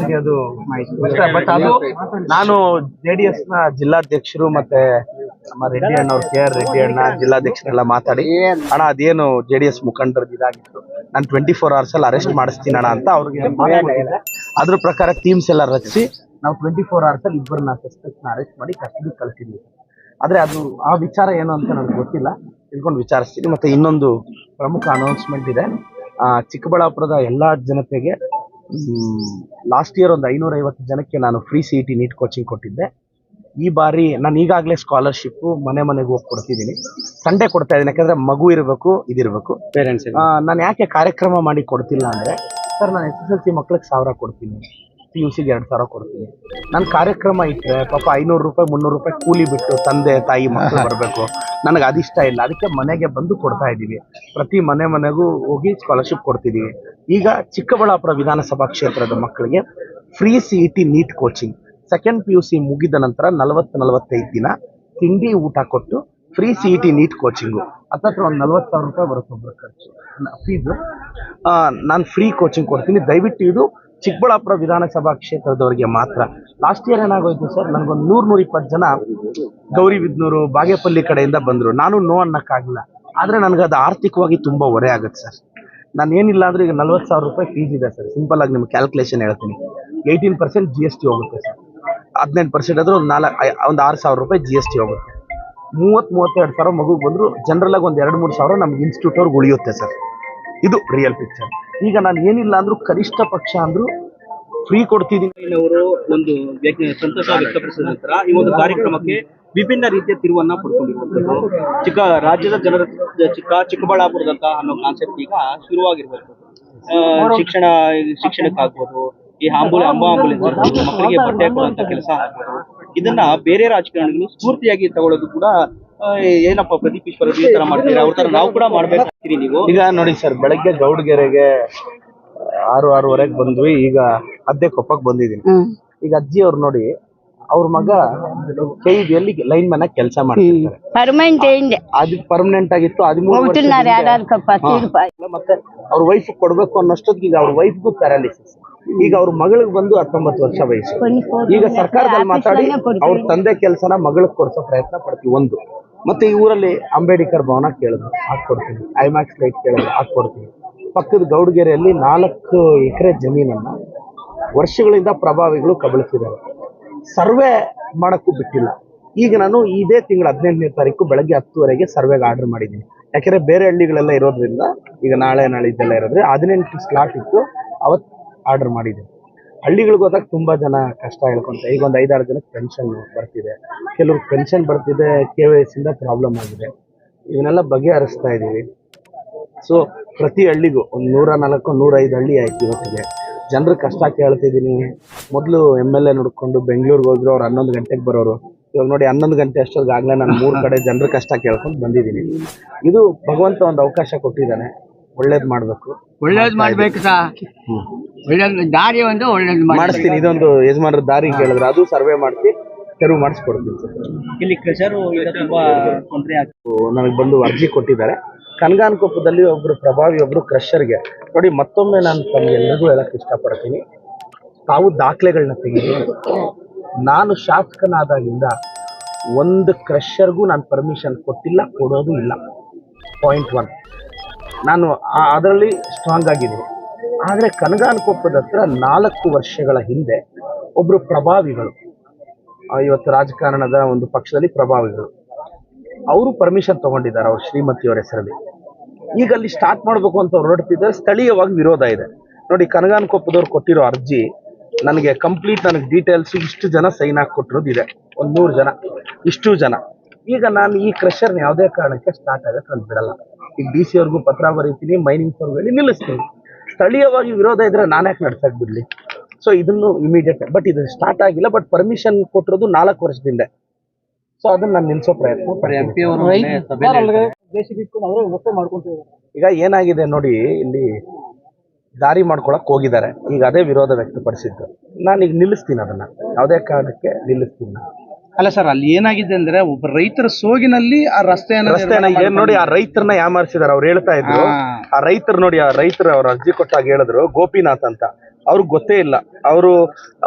ನನಗೆ ಅದು ಬಟ್ ಅದು ನಾನು ಜೆಡಿಎಸ್ನ ಜಿಲ್ಲಾಧ್ಯಕ್ಷರು ಮತ್ತೆ ನಮ್ಮ ರೆಡ್ಡಿ ಅಣ್ಣ ಅವ್ರು ಕೆ ಆರ್ ರೆಡ್ಡಿ ಅಣ್ಣ ಜಿಲ್ಲಾಧ್ಯಕ್ಷರೆಲ್ಲ ಮಾತಾಡಿ ಅಣ್ಣ ಅದೇನು ಜೆಡಿಎಸ್ ಮುಖಂಡರ ಇದಾಗಿತ್ತು. ನಾನು ಟ್ವೆಂಟಿ ಫೋರ್ ಅವರ್ಸ್ ಅಲ್ಲಿ ಅರೆಸ್ಟ್ ಮಾಡಿಸ್ತೀನಿ ಅಣ್ಣ ಅಂತ ಅವ್ರಿಗೆ. ಅದ್ರ ಪ್ರಕಾರ ಟೀಮ್ಸ್ ಎಲ್ಲ ರಚಿಸಿ ನಾವು ಟ್ವೆಂಟಿ ಫೋರ್ ಅವರ್ಸ್ ಅಲ್ಲಿ ಇಬ್ಬರನ್ನ ಸಸ್ಪೆಕ್ಟ್ನ ಅರೆಸ್ಟ್ ಮಾಡಿ ಕಸ್ಟಡಿ ಕಳಿಸಿದ್ವಿ. ಆದ್ರೆ ಅದು ಆ ವಿಚಾರ ಏನು ಅಂತ ನನಗೆ ಗೊತ್ತಿಲ್ಲ. ತಿಳ್ಕೊಂಡು ವಿಚಾರಿಸ್ತೀನಿ. ಮತ್ತೆ ಇನ್ನೊಂದು ಪ್ರಮುಖ ಅನೌನ್ಸ್ಮೆಂಟ್ ಇದೆ. ಆ, ಚಿಕ್ಕಬಳ್ಳಾಪುರದ ಎಲ್ಲಾ ಜನತೆಗೆ ಲಾಸ್ಟ್ ಇಯರ್ ಒಂದು ಐನೂರ ಐವತ್ತು ಜನಕ್ಕೆ ನಾನು free C E T NEET coaching ಕೊಟ್ಟಿದ್ದೆ. ಈ ಬಾರಿ ನಾನು ಈಗಾಗಲೇ ಸ್ಕಾಲರ್ಶಿಪ್ಪು ಮನೆ ಮನೆಗೆ ಹೋಗಿ ಕೊಡ್ತಿದ್ದೀನಿ. ಸಂಡೇ ಕೊಡ್ತಾ ಇದ್ದೀನಿ ಯಾಕಂದರೆ ಮಗು ಇರಬೇಕು ಇದಿರಬೇಕು. ಪೇರೆಂಟ್ಸ್ ನಾನು ಯಾಕೆ ಕಾರ್ಯಕ್ರಮ ಮಾಡಿ ಕೊಡ್ತಿಲ್ಲ ಅಂದರೆ ಸರ್ ನಾನು ಎಸ್ ಎಸ್ ಎಲ್ ಸಿ ಮಕ್ಳಿಗೆ ಸಾವಿರ ಕೊಡ್ತೀನಿ. ಪಿ ಯು ಸಿಗೆ ಎರಡು ಸಾವಿರ ಕೊಡ್ತೀನಿ. ನನ್ನ ಕಾರ್ಯಕ್ರಮ ಇಟ್ಟರೆ ಪಾಪ ಐನೂರು ರೂಪಾಯಿ ಮುನ್ನೂರು ರೂಪಾಯಿ ಕೂಲಿ ಬಿಟ್ಟು ತಂದೆ ತಾಯಿ ಮಕ್ಕಳು ಬರಬೇಕು. ನನಗೆ ಅದಿಷ್ಟ ಇಲ್ಲ. ಅದಕ್ಕೆ ಮನೆಗೆ ಬಂದು ಕೊಡ್ತಾ ಇದ್ದೀವಿ. ಪ್ರತಿ ಮನೆ ಮನೆಗೂ ಹೋಗಿ ಸ್ಕಾಲರ್ಶಿಪ್ ಕೊಡ್ತಿದ್ದೀವಿ ಈಗ ಚಿಕ್ಕಬಳ್ಳಾಪುರ ವಿಧಾನಸಭಾ ಕ್ಷೇತ್ರದ ಮಕ್ಕಳಿಗೆ free C E T NEET coaching second P U C ಮುಗಿದ ನಂತರ ನಲವತ್ತು ನಲವತ್ತೈದು ದಿನ ತಿಂಡಿ ಊಟ ಕೊಟ್ಟು free C E T NEET coaching ಹತ್ತತ್ರ ಒಂದು ನಲ್ವತ್ತು ಸಾವಿರ ರೂಪಾಯಿ ಬರುತ್ತೆ ಒಬ್ಬರ ಖರ್ಚು. ಫೀಸು ನಾನು ಫ್ರೀ ಕೋಚಿಂಗ್ ಕೊಡ್ತೀನಿ. ದಯವಿಟ್ಟು ಇದು ಚಿಕ್ಕಬಳ್ಳಾಪುರ ವಿಧಾನಸಭಾ ಕ್ಷೇತ್ರದವರಿಗೆ ಮಾತ್ರ. ಲಾಸ್ಟ್ ಇಯರ್ ಏನಾಗೋಯ್ತು ಸರ್ ನನಗೊಂದು ನೂರ್ ನೂರ ಇಪ್ಪತ್ತು ಜನ ಗೌರಿಬಿದ್ನೂರು ಬಾಗೇಪಲ್ಲಿ ಕಡೆಯಿಂದ ಬಂದರು. ನಾನು ನೋ ಅನ್ನಕ್ಕಾಗಿಲ್ಲ. ಆದರೆ ನನಗೆ ಅದು ಆರ್ಥಿಕವಾಗಿ ತುಂಬ ಹೊರೆ ಆಗುತ್ತೆ ಸರ್ ನಾನು ಏನಿಲ್ಲ ಅಂದ್ರೆ ಈಗ ನಲ್ವತ್ತು ಸಾವಿರ ರೂಪಾಯಿ ಫೀಸ್ ಇದೆ ಸರ್ ಸಿಂಪಲ್ ಆಗಿ ನಿಮ್ಗೆ ಕ್ಯಾಲ್ಕುಲೇಷನ್ ಹೇಳ್ತೀನಿ. Eighteen percent G S T ಹೋಗುತ್ತೆ ಸರ್ ಹದಿನೆಂಟು ಪರ್ಸೆಂಟ್ ಆದರೂ ಒಂದು ನಾಲ್ಕು ಒಂದು ಆರು ಸಾವಿರ ರೂಪಾಯಿ ಜಿ ಎಸ್ ಟಿ ಹೋಗುತ್ತೆ. ಮೂವತ್ತು, ಮೂವತ್ತೆರಡು ಸಾವಿರ ಮಗುಗೆ ಬಂದರೂ. ಜನರಲ್ ಆಗಿ ಒಂದು ಎರಡು, ಮೂರು ಸಾವಿರ ನಮ್ಗೆ ಇನ್ಸ್ಟಿಟ್ಯೂಟ್ ಅವ್ರಿಗೆ ಉಳಿಯುತ್ತೆ ಸರ್ ಇದು ರಿಯಲ್ ಪಿಕ್ಚರ್ ಈಗ ನಾನು ಏನಿಲ್ಲ ಅಂದ್ರೂ ಕನಿಷ್ಠ ಪಕ್ಷ ಅಂದ್ರು ಫ್ರೀ ಕೊಡ್ತಿದ್ದೀನಿ. ಅವರು ಒಂದು ಸಂತೋಷ ವ್ಯಕ್ತಪಡಿಸಿದ ನಂತರ ಈ ಒಂದು ಕಾರ್ಯಕ್ರಮಕ್ಕೆ ವಿಭಿನ್ನ ರೀತಿಯ ತಿರುವನ್ನ ಪಡ್ಕೊಂಡಿರುವಂತದ್ದು ಚಿಕ್ಕ ರಾಜ್ಯದ ಜನರ ಚಿಕ್ಕ ಚಿಕ್ಕಬಳ್ಳಾಪುರದಂತ ಅನ್ನೋ ಕಾನ್ಸೆಪ್ಟ್ ಈಗ ಶುರುವಾಗಿರ್ಬೇಕು. ಶಿಕ್ಷಣ, ಶಿಕ್ಷಣಕ್ಕಾಗ್ಬೋದು, ಈ ಆಂಬುಲೆ, ಅಂಬ ಆಂಬುಲೆನ್ಸ್ ಮಕ್ಕಳಿಗೆ ಬಟ್ಟೆ ಕೊಡುವಂತ ಕೆಲಸ ಆಗ್ಬೋದು. ಇದನ್ನ ಬೇರೆ ರಾಜಕಾರಣಿಗಳು ಸ್ಫೂರ್ತಿಯಾಗಿ ತಗೊಳ್ಳೋದು ಕೂಡ ಏನಪ್ಪ ಪ್ರದೀಪ್ ಈಶ್ವರ ಈ ತರ ಮಾಡ್ತೀರಾ? ಅವ್ರ ತರ ನಾವು ಕೂಡ ಮಾಡ್ಬೇಕಾಗ್ತೀರಿ ನೀವು? ಈಗ ನೋಡಿ ಸರ್ ಬೆಳಗ್ಗೆ ಗೌಡ್ಗೆರೆಗೆ ಆರು ಆರೂವರೆಗೆ ಬಂದ್ವಿ. ಈಗ ಅದ್ದೆ ಕೊಪ್ಪಕ್ಕೆ ಬಂದಿದ್ದೀನಿ. ಈಗ ಅಜ್ಜಿ ಅವ್ರು ನೋಡಿ ಅವ್ರ ಮಗ ಕೈಲಿ ಲೈನ್ ಮನ ಕೆಲಸ ಮಾಡ್ತಿರ್ತಾರೆ. ಪರ್ಮನೆಂಟ್ ಅದು ಪರ್ಮನೆಂಟ್ ಆಗಿತ್ತು ಅವ್ರ ವೈಫ್ ಕೊಡ್ಬೇಕು ಅನ್ನೋಷ್ಟೊತ್ತಿಗೆ ಈಗ ಅವ್ರ ವೈಫ್ಗೂ ಪ್ಯಾರಾಲಿಸಿಸ್ ಈಗ ಅವ್ರ ಮಗಳಿಗೆ ಬಂದು ಹತ್ತೊಂಬತ್ತು ವರ್ಷ ವಯಸ್ಸು. ಈಗ ಸರ್ಕಾರದಲ್ಲಿ ಮಾತಾಡಿ ಅವ್ರ ತಂದೆ ಕೆಲಸನ ಮಗಳಿಗೆ ಕೊಡ್ಸೋ ಪ್ರಯತ್ನ ಪಡ್ತೀವಿ ಒಂದು. ಮತ್ತೆ ಈ ಊರಲ್ಲಿ ಅಂಬೇಡ್ಕರ್ ಭವನ ಕೇಳಿದ್ರು. ಹಾಕೊಡ್ತೀನಿ ಐಮ್ಯಾಕ್ಸ್ ಲೈಟ್ ಕೇಳಿದ್ರು. ಹಾಕೊಡ್ತೀನಿ ಪಕ್ಕದ ಗೌಡಗೆರೆಯಲ್ಲಿ ನಾಲ್ಕು ಎಕರೆ ಜಮೀನನ್ನ ವರ್ಷಗಳಿಂದ ಪ್ರಭಾವಿಗಳು ಕಬಳಿಸಿದ್ದಾರೆ. ಸರ್ವೆ ಮಾಡೋಕ್ಕೂ ಬಿಟ್ಟಿಲ್ಲ. ಈಗ ನಾನು ಇದೇ ತಿಂಗಳ ಹದಿನೆಂಟನೇ ತಾರೀಕು ಬೆಳಗ್ಗೆ ಹತ್ತುವರೆಗೆ ಸರ್ವೆಗೆ ಆರ್ಡರ್ ಮಾಡಿದ್ದೀನಿ. ಯಾಕೆಂದರೆ ಬೇರೆ ಹಳ್ಳಿಗಳೆಲ್ಲ ಇರೋದ್ರಿಂದ ಈಗ ನಾಳೆ ನಾಳೆ ಇದೆಲ್ಲ ಇರೋದ್ರೆ ಹದಿನೆಂಟು ಸ್ಲಾಟ್ ಇತ್ತು. ಅವತ್ತು ಆರ್ಡರ್ ಮಾಡಿದ್ದೀನಿ. ಹಳ್ಳಿಗಳಿಗೆ ಹೋದಾಗ ತುಂಬಾ ಜನ ಕಷ್ಟ ಹೇಳ್ಕೊಂತ ಈಗ ಒಂದು ಐದಾರು ಜನಕ್ಕೆ ಪೆನ್ಷನ್ ಬರ್ತಿದೆ. ಕೆಲವ್ರಿಗೆ ಪೆನ್ಷನ್ ಬರ್ತಿದೆ ಕೆ ವೈ ಎಸ್ ಇಂದ ಪ್ರಾಬ್ಲಮ್ ಆಗಿದೆ. ಇವನ್ನೆಲ್ಲ ಬಗೆಹರಿಸ್ತಾ ಇದ್ದೀವಿ. ಸೊ ಪ್ರತಿ ಹಳ್ಳಿಗೂ ಒಂದು ನೂರ ನಾಲ್ಕು ನೂರೈದು ಹಳ್ಳಿ ಆಯ್ತು ಇವತ್ತಿಗೆ. ಜನರು ಕಷ್ಟ ಕೇಳ್ತಿದ್ದೀನಿ. ಮೊದಲು ಎಂ ಎಲ್ ಎ ನೋಡ್ಕೊಂಡು ಬೆಂಗಳೂರಿಗೆ ಹೋದ್ರು ಅವ್ರು ಹನ್ನೊಂದು ಗಂಟೆಗೆ ಬರೋರು. ಇವಾಗ ನೋಡಿ ಹನ್ನೊಂದು ಗಂಟೆ ಅಷ್ಟೊತ್ತಿಗಾಗಲೇ ನಾನು ಮೂರು ಕಡೆ ಜನರ ಕಷ್ಟ ಕೇಳ್ಕೊಂಡು ಬಂದಿದ್ದೀನಿ. ಇದು ಭಗವಂತ ಒಂದು ಅವಕಾಶ ಕೊಟ್ಟಿದ್ದಾನೆ. ಒಳ್ಳೇದು ಮಾಡಬೇಕು. ಒಳ್ಳೇದು ಮಾಡ್ಬೇಕು ಸಾ. ಒಳ್ಳೇದು ದಾರಿ ಒಂದು ಒಳ್ಳೇದು ಮಾಡಿ ಮಾಡಿಸ್ತೀನಿ ಇದೊಂದು ಯಜಮಾನರ ದಾರಿ ಕೇಳಿದ್ರೆ ಅದು ಸರ್ವೆ ಮಾಡಿಸಿ ತೆರವು ಮಾಡಿಸ್ಕೊಡ್ತೀನಿ ಸರ್. ಇಲ್ಲಿ ಕ್ರೆಷರ್ ತುಂಬಾ ತೊಂದರೆ ಆಗ್ತದೆ ನನಗೆ ಬಂದು ಅರ್ಜಿ ಕೊಟ್ಟಿದ್ದಾರೆ. ಕನಗಾನಕೊಪ್ಪದಲ್ಲಿ ಒಬ್ರು ಪ್ರಭಾವಿ ಒಬ್ರು ಕ್ರಷರ್ಗೆ. ನೋಡಿ ಮತ್ತೊಮ್ಮೆ ನಾನು ತಮ್ಗೆಲ್ಲರಿಗೂ ಹೇಳಕ್ ಇಷ್ಟಪಡ್ತೀನಿ. ತಾವು ದಾಖಲೆಗಳನ್ನ ತೆಗೀರಿ ನಾನು ಶಾಸಕನಾದಾಗಿಂದ ಒಂದು ಕ್ರಷರ್ಗೂ ನಾನು ಪರ್ಮಿಷನ್ ಕೊಟ್ಟಿಲ್ಲ ಕೊಡೋದು ಇಲ್ಲ. ಪಾಯಿಂಟ್ ಒನ್ ನಾನು ಅದರಲ್ಲಿ ಸ್ಟ್ರಾಂಗ್ ಆಗಿದ್ದೀನಿ. ಆದರೆ ಕನಗಾನಕೊಪ್ಪದ ಹತ್ರ ನಾಲ್ಕು ವರ್ಷಗಳ ಹಿಂದೆ ಒಬ್ರು ಪ್ರಭಾವಿಗಳು. ಇವತ್ತು ರಾಜಕಾರಣದ ಒಂದು ಪಕ್ಷದಲ್ಲಿ ಪ್ರಭಾವಿಗಳು. ಅವರು ಪರ್ಮಿಷನ್ ತಗೊಂಡಿದ್ದಾರೆ ಅವ್ರ ಶ್ರೀಮತಿಯವರ ಹೆಸರಲ್ಲಿ. ಈಗ ಅಲ್ಲಿ ಸ್ಟಾರ್ಟ್ ಮಾಡಬೇಕು ಅಂತ ಹೊರಡ್ತಿದ್ದಾರೆ ಸ್ಥಳೀಯವಾಗಿ ವಿರೋಧ ಇದೆ. ನೋಡಿ ಕನಗಾನಕೊಪ್ಪದವ್ರು ಕೊಟ್ಟಿರೋ ಅರ್ಜಿ ನನಗೆ ಕಂಪ್ಲೀಟ್ ನನಗೆ ಡೀಟೇಲ್ಸ್ ಇಷ್ಟು ಜನ ಸೈನ್ ಹಾಕಿ ಕೊಟ್ಟಿರೋದು ಇದೆ ಒಂದು ನೂರು ಜನ, ಇಷ್ಟು ಜನ. ಈಗ ನಾನು ಈ ಕ್ರೆಷರ್ನ ಯಾವುದೇ ಕಾರಣಕ್ಕೆ ಸ್ಟಾರ್ಟ್ ಆಗಕ್ಕೆ ಅಂತ ಬಿಡಲ್ಲ. ಈಗ ಡಿ ಸಿ ಅವ್ರಿಗೂ ಪತ್ರ ಬರೀತೀನಿ ಮೈನಿಂಗ್ ಅವ್ರಿಗೆ ನಿಲ್ಲಿಸ್ತೀನಿ. ಸ್ಥಳೀಯವಾಗಿ ವಿರೋಧ ಇದ್ರೆ ನಾನು ಯಾಕೆ ನಡ್ಸಕ್ ಬಿಡ್ಲಿ ಸೊ ಇದನ್ನು ಇಮಿಡಿಯೇಟ್ ಬಟ್ ಇದು ಸ್ಟಾರ್ಟ್ ಆಗಿಲ್ಲ ಬಟ್ ಪರ್ಮಿಷನ್ ಕೊಟ್ಟಿರೋದು ನಾಲ್ಕು ವರ್ಷದಿಂದ. ಸೊ ಅದನ್ನ ನಾನು ನಿಲ್ಸೋ ಪ್ರಯತ್ನ. ಈಗ ಏನಾಗಿದೆ ನೋಡಿ ಇಲ್ಲಿ ದಾರಿ ಮಾಡ್ಕೊಳಕ್ ಹೋಗಿದ್ದಾರೆ. ಈಗ ಅದೇ ವಿರೋಧ ವ್ಯಕ್ತಪಡಿಸಿದ್ದು. ನಾನು ಈಗ ನಿಲ್ಲಿಸ್ತೀನಿ ಅದನ್ನ. ಯಾವುದೇ ಕಾರಣಕ್ಕೆ ನಿಲ್ಲಿಸ್ತೀನಿ. ನಾನು. ಅಲ್ಲ ಸರ್ ಅಲ್ಲಿ ಏನಾಗಿದೆ ಅಂದ್ರೆ ಒಬ್ಬ ರೈತರ ಸೋಗಿನಲ್ಲಿ ಆ ರಸ್ತೆಯನ್ನ ರಸ್ತೆನ ಏನ್ ನೋಡಿ ಆ ರೈತರನ್ನ ಯಾಮಾರಿಸಿದಾರೆ ಅವ್ರು ಹೇಳ್ತಾ ಇದ್ರು. ಆ ರೈತರು ನೋಡಿ ಆ ರೈತರು ಅವ್ರ ಅರ್ಜಿ ಕೊಟ್ಟಾಗ ಹೇಳಿದ್ರು ಗೋಪಿನಾಥ್ ಅಂತ. ಅವ್ರಿಗೆ ಗೊತ್ತೇ ಇಲ್ಲ. ಅವರು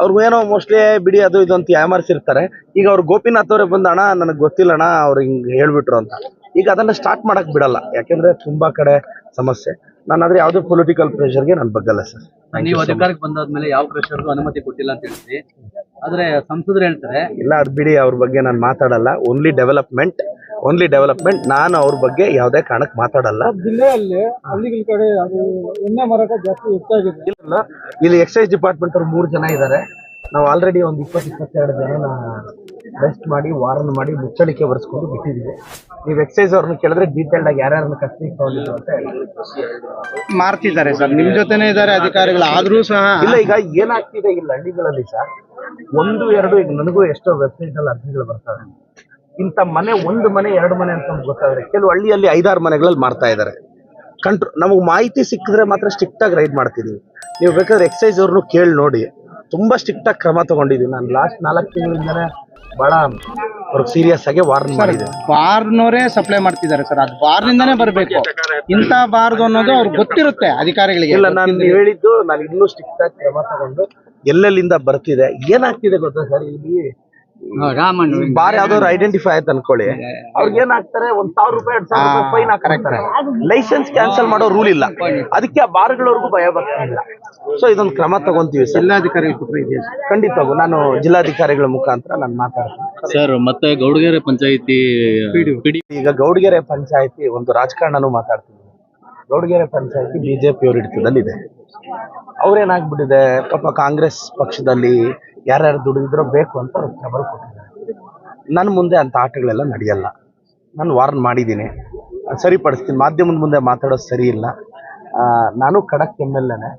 ಅವ್ರು ಏನೋ ಮೋಸ್ಟ್ಲಿ ಬಿಡಿ ಅದು ಇದು ಅಂತ ಯಾಮಾರಿಸಿರ್ತಾರೆ. ಈಗ ಅವ್ರು ಗೋಪಿನಾಥ್ ಅವರೇ ಬಂದ ಅಣ್ಣ ನನಗೆ ಗೊತ್ತಿಲ್ಲ ಅಣ್ಣ ಅವ್ರು ಹಿಂಗೆ ಹೇಳ್ಬಿಟ್ರು ಅಂತ. ಈಗ ಅದನ್ನ ಸ್ಟಾರ್ಟ್ ಮಾಡಕ್ ಬಿಡಲ್ಲ. ಯಾಕೆಂದ್ರೆ ತುಂಬಾ ಕಡೆ ಸಮಸ್ಯೆ. ನಾನು ಆದ್ರೆ ಯಾವುದೇ ಪೊಲಿಟಿಕಲ್ ಪ್ರೆಷರ್ಗೆ ನಾನು ಬಗ್ಗಲ್ಲ ಸರ್. ನೀವು ಅಧಿಕಾರಕ್ಕೆ ಬಂದಾದ್ಮೇಲೆ ಯಾವ ಪ್ರೆಷರ್ಗೂ ಅನುಮತಿ ಕೊಟ್ಟಿಲ್ಲ ಅಂತ ಹೇಳ್ತೀವಿ ಆದ್ರೆ ಸಂಸದರು ಹೇಳ್ತಾರೆ ಇಲ್ಲ ಅದು ಬಿಡಿ ಅವ್ರ ಬಗ್ಗೆ ನಾನು ಮಾತಾಡಲ್ಲ. ಓನ್ಲಿ ಡೆವಲಪ್ಮೆಂಟ್ ಓನ್ಲಿ ಡೆವಲಪ್ಮೆಂಟ್ ನಾನು ಅವ್ರ ಬಗ್ಗೆ ಯಾವುದೇ ಕಾರಣಕ್ಕೆ ಮಾತಾಡಲ್ಲ. ಜಿಲ್ಲೆಯಲ್ಲಿ ಹಳ್ಳಿಗಳ ಕಡೆ ಅದು ಎಣ್ಣೆ ಮಾರಾಟ ಜಾಸ್ತಿ ಹೆಚ್ಚಾಗಿದೆ. ಇಲ್ಲ ಇಲ್ಲಿ ಎಕ್ಸೈಸ್ ಡಿಪಾರ್ಟ್ಮೆಂಟ್ ಅವ್ರು ಮೂರು ಜನ ಇದ್ದಾರೆ ನಾವು ಆಲ್ರೆಡಿ ಒಂದು ಇಪ್ಪತ್ತು ಇಪ್ಪತ್ತೆರಡು ಜನ ರೆಸ್ಟ್ ಮಾಡಿ ವಾರನ್ ಮಾಡಿ ಮುಚ್ಚಳಿಕೆ ಬರ್ಸ್ಕೊಂಡು ಬಿಟ್ಟಿದ್ದೀವಿ ನೀವು ಎಕ್ಸೈಸ್ ಅವ್ರನ್ನ ಕೇಳಿದ್ರೆ ಡೀಟೇಲ್ಡ್ ಆಗಿ ಯಾರ್ಯಾರನ್ನ ಕಸ್ಟಿಗೆ ತಗೊಂಡಿದ್ರು ಅಂತ ಹೇಳಿ. ಮಾರ್ತಿದ್ದಾರೆ ಸರ್. ನಿಮ್ ಜೊತೆನೆ ಇದ್ದಾರೆ ಅಧಿಕಾರಿಗಳು ಆದ್ರೂ ಸಹ ಇಲ್ಲ ಈಗ ಏನಾಗ್ತಿದೆ ಇಲ್ಲ ಹಳ್ಳಿಗಳಲ್ಲಿ ಸರ್? ಒಂದು ಎರಡು ಈಗ ನನಗೂ ಎಷ್ಟೋ ವೆಬ್ಸೈಟ್ ಅಲ್ಲಿ ಅರ್ಜಿಗಳು ಬರ್ತವೆ. ಇಂಥ ಮನೆ ಒಂದು ಮನೆ ಎರಡು ಮನೆ ಅಂತ ಗೊತ್ತಾದ್ರೆ ಕೆಲವು ಹಳ್ಳಿಯಲ್ಲಿ ಐದಾರು ಮನೆಗಳಲ್ಲಿ ಮಾಡ್ತಾ ಇದ್ದಾರೆ. ಕಂಟ್ರೋ ನಮಗೆ ಮಾಹಿತಿ ಸಿಕ್ಕಿದ್ರೆ ಮಾತ್ರ ಸ್ಟ್ರಿಕ್ಟ್ ಆಗಿ ರೈಡ್ ಮಾಡ್ತಿದೀವಿ. ನೀವು ಬೇಕಾದ್ರೆ ಎಕ್ಸೈಸ್ ಅವ್ರನ್ನು ಕೇಳಿ ನೋಡಿ. ತುಂಬಾ ಸ್ಟ್ರಿಕ್ಟ್ ಆಗಿ ಕ್ರಮ ತಗೊಂಡಿದ್ದೀನಿ ನಾನು. ಲಾಸ್ಟ್ ನಾಲ್ಕು ತಿಂಗಳಿಂದನೇ ಬಹಳ ಅವ್ರಿಗೆ ಸೀರಿಯಸ್ ಆಗಿ ವಾರ್ನ್ ಮಾಡಿದ್ದೀನಿ ಬಾರ್ನವರೇ ಸಪ್ಲೈ ಮಾಡ್ತಿದ್ದಾರೆ ಸರ್ ಅದು ಬಾರ್ನಿಂದಾನೇ ಬರ್ಬೇಕು. ಇಂತ ಬಾರ್ದು ಅನ್ನೋದು ಅವ್ರಿಗೆ ಗೊತ್ತಿರುತ್ತೆ ಅಧಿಕಾರಿಗಳಿಗೆ. ಇಲ್ಲ ನಾನು ಹೇಳಿದ್ದು ನಾನು ಇನ್ನೂ ಸ್ಟ್ರಿಕ್ಟ್ ಆಗಿ ಕ್ರಮ ತಗೊಂಡು ಎಲ್ಲೆಲ್ಲಿಂದ ಬರ್ತಿದೆ ಏನಾಗ್ತಿದೆ ಗೊತ್ತಾ ಸರ್ ಇಲ್ಲಿ ರಾಮನ್ ಬಾರ್ ಯಾವ್ದಾದ್ರು ಐಡೆಂಟಿಫೈ ಆಯ್ತು ಅನ್ಕೊಳ್ಳಿ. ಅವ್ರಿಗೆ ಏನ್ ಹಾಕ್ತಾರೆ? ಒಂದ್ ಸಾವಿರ ರೂಪಾಯಿ ಎರಡ್ ಸಾವಿರ ರೂಪಾಯಿ ಫೈನ್ ಹಾಕ್ತಾರೆ ಲೈಸೆನ್ಸ್ ಕ್ಯಾನ್ಸಲ್ ಮಾಡೋ ರೂಲ್ ಇಲ್ಲ. ಅದಕ್ಕೆ ಆ ಬಾರ್ಗಳವರೆಗೂ ಭಯ ಬರ್ತಿಲ್ಲ ಸೊ ಇದೊಂದು ಕ್ರಮ ತಗೊಂತೀವಿ ಜಿಲ್ಲಾಧಿಕಾರಿ ಖಂಡಿತ? ನಾನು ಜಿಲ್ಲಾಧಿಕಾರಿಗಳ ಮುಖಾಂತರ ನಾನು ಮಾತಾಡ್ತೀನಿ. ಸರ್ ಮತ್ತೆ ಗೌಡಗೆರೆ ಪಂಚಾಯಿತಿ ಪಿಡಿ ಈಗ ಗೌಡಗೆರೆ ಪಂಚಾಯತಿ ಒಂದು ರಾಜಕಾರಣನೂ ಮಾತಾಡ್ತೀನಿ. ಗೌಡಗೆರೆ ಪಂಚಾಯತಿ ಬಿಜೆಪಿ ಅವ್ರ ಹಿಡಿತದಲ್ಲಿದೆ ಅವ್ರೇನಾಗ್ಬಿಟ್ಟಿದೆ ಪಾಪ ಕಾಂಗ್ರೆಸ್ ಪಕ್ಷದಲ್ಲಿ ಯಾರ್ಯಾರು ದುಡಿದಿದ್ರೋ ಬೇಕು ಅಂತ ಖಬರ್ ಕೊಟ್ಟಿದ್ದಾರೆ. ನನ್ನ ಮುಂದೆ ಅಂಥ ಆಟಗಳೆಲ್ಲ ನಡೆಯಲ್ಲ. ನಾನು ವಾರ್ನ್ ಮಾಡಿದ್ದೀನಿ. ಸರಿಪಡಿಸ್ತೀನಿ. ಮಾಧ್ಯಮದ ಮುಂದೆ ಮಾತಾಡೋದು ಸರಿ ಇಲ್ಲ. ನಾನು ಖಡಕ್ ಎಂ ಎಲ್ ಎನೆ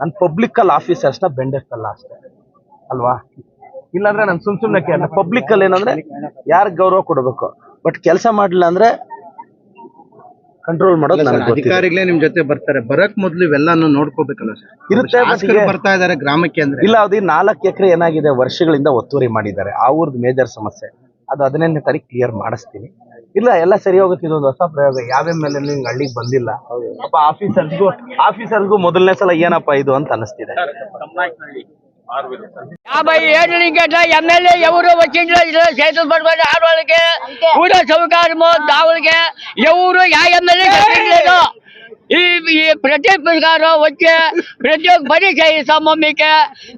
ನಾನು ಪಬ್ಲಿಕಲ್ ಆಫೀಸರ್ಸ್ನ ಬೆಂಡೆಸ್ತಲ್ಲ ಅಷ್ಟೇ. ಅಲ್ವಾ? ಇಲ್ಲಾಂದ್ರೆ ನಾನು ಸುಮ್ ಸುಮ್ಮನೆ ಕೇಳ ಪಬ್ಲಿಕ್ ಅಲ್ಲಿ ಏನಂದ್ರೆ ಯಾರಿಗೆ ಗೌರವ ಕೊಡಬೇಕು? ಬಟ್ ಕೆಲಸ ಮಾಡಲಿಲ್ಲ ಅಂದ್ರೆ ಕಂಟ್ರೋಲ್ ಮಾಡೋದು ನನಗೆ ಗೊತ್ತಿದೆ. ಅಧಿಕಾರಿಗಳೇ ನಿಮ್ ಜೊತೆ ಬರ್ತಾರೆ. ಬರಕ್ ಮೊದ್ಲು ಇವೆಲ್ಲಾನು ನೋಡ್ಕೋಬೇಕಲ್ಲ ಸರ್. ಇರುತ್ತೆ, but ಶಾಸಕರು ಈಗ- ಬರ್ತಾ ಇದಾರೆ ಗ್ರಾಮಕ್ಕೆ ಅಂದ್ರೆ. ಇಲ್ಲ ಅದು ನಾಲ್ಕು ಎಕರೆ ಏನಾಗಿದೆ ವರ್ಷಗಳಿಂದ ಒತ್ತುವರಿ ಮಾಡಿದ್ದಾರೆ. ಆ ಊರ್ದು ಮೇಜರ್ ಸಮಸ್ಯೆ. ಅದು ಹದಿನೈದನೇ ತಾರೀಕು ಕ್ಲಿಯರ್ ಮಾಡಿಸ್ತೀನಿ. ಇಲ್ಲ ಎಲ್ಲ ಸರಿ ಹೋಗುತ್ತೆ ಇದೊಂದು ಹೊಸ ಪ್ರಯೋಗ. ಯಾವ್ಯಾವ ಮೇಲೆ ನಿಮ್ಗೆ ಹಳ್ಳಿಗೆ ಬಂದಿಲ್ಲ. ಪಾಪ ಆಫೀಸರ್ಸ್ಗೂ ಆಫೀಸರ್ಸ್ಗೂ ಮೊದಲನೇ ಸಲ ಏನಪ್ಪ ಇದು ಅಂತ ಅನಿಸ್ತಿದೆ. యాభై ఏళ్ళ గట్ల ఎమ్మెల్యే ఎవరు వచ్చిండ్రో చేతులు పట్టుకొని ఆడవాళ్ళకి కూడా సౌకర్యము దావులకి ఎవరు యా ఎమ్మెల్యే కట్టించలేదు ఈ ప్రతి ప్రకారం వచ్చి ప్రతి ఒక్క పని చేయిస్తాము మీకే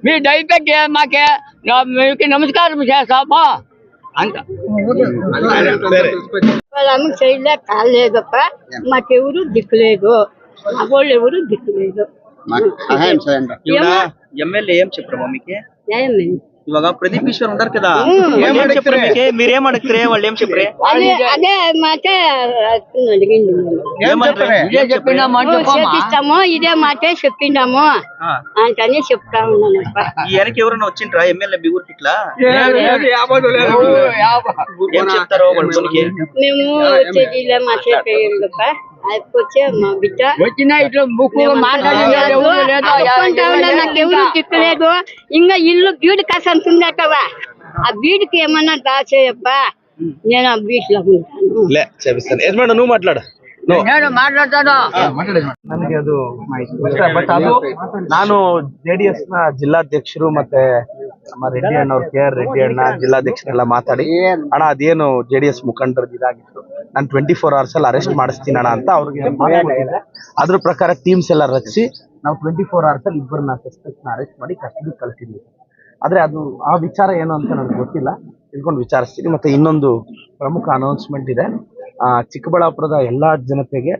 మీ దయపెట్టి మాకే. మీకు నమస్కారం చేస్తాము అంత. చేయలే కాలేదప్ప మాకెవరు దిక్కులేదు. మా వాళ్ళు ఎవరు దిక్కులేదు. సహాయం చేయండి. ఎమ్మెల్యే ఏం చెప్పరమ్మా మీకు? ಇವಾಗ ಪ್ರದೀಪ್ ಈಶ್ವರ್ ಉಂಟಾರ ಕದಾ మీరేం అడుగుతారే వాళ్ళు ఏం చెప్పరే? అదే మాట చేపిస్తాము ఇదే మాట చెప్పిండాము అంటనే చెప్తా ఉన్నాను ఈ వెనక ఎవరైనా వచ్చిండ్రా? ఎమ్మెల్యే ఊరికి ఇట్లా? ఏం చెప్తారో మేము వచ్చేది ఇలా మాట్లాడేది ఇంకా ఇల్లు బీడు కసంతుంది అట్టవా ఆ బీడుకి ఏమన్నా దాచేయప్పా నేను ఆ ఉంటాను నువ్వు మాట్లాడు నేను మాట్లాడతాను ನನಗೆ ಅದು ಬಟ್ ಅದು ನಾನು ಜೆಡಿಎಸ್ನ ಜಿಲ್ಲಾಧ್ಯಕ್ಷರು ಮತ್ತೆ ನಮ್ಮ ರೆಡ್ಡಿ ಅಣ್ಣ ಕೆ ಆರ್ ರೆಡ್ಡಿ ಅಣ್ಣ ಜಿಲ್ಲಾಧ್ಯಕ್ಷರೆಲ್ಲ ಮಾತಾಡಿ. ಅಣ್ಣ ಅದೇನು ಜೆಡಿಎಸ್ ಮುಖಂಡರ ಇದಾಗಿತ್ತು. ನಾನು ಟ್ವೆಂಟಿ ಫೋರ್ ಅವರ್ಸ್ ಅಲ್ಲಿ ಅರೆಸ್ಟ್ ಮಾಡಿಸ್ತೀನಿ ಅಣ್ಣ ಅಂತ ಅವ್ರಿಗೆ. ಅದ್ರ ಪ್ರಕಾರ ಟೀಮ್ಸ್ ಎಲ್ಲ ರಚಿಸಿ ನಾವು ಟ್ವೆಂಟಿ ಫೋರ್ ಅವರ್ಸ್ ಅಲ್ಲಿ ಇಬ್ಬರನ್ನ ಸಸ್ಪೆಕ್ಟ್ನ ಅರೆಸ್ಟ್ ಮಾಡಿ ಕಸ್ಟಡಿ ಕಳಿಸಿದ್ವಿ. ಆದ್ರೆ ಅದು ಆ ವಿಚಾರ ಏನು ಅಂತ ನನಗೆ ಗೊತ್ತಿಲ್ಲ. ತಿಳ್ಕೊಂಡು ವಿಚಾರಿಸ್ತೀನಿ. ಮತ್ತೆ ಇನ್ನೊಂದು ಪ್ರಮುಖ ಅನೌನ್ಸ್ಮೆಂಟ್ ಇದೆ. ಚಿಕ್ಕಬಳ್ಳಾಪುರದ ಎಲ್ಲಾ ಜನತೆಗೆ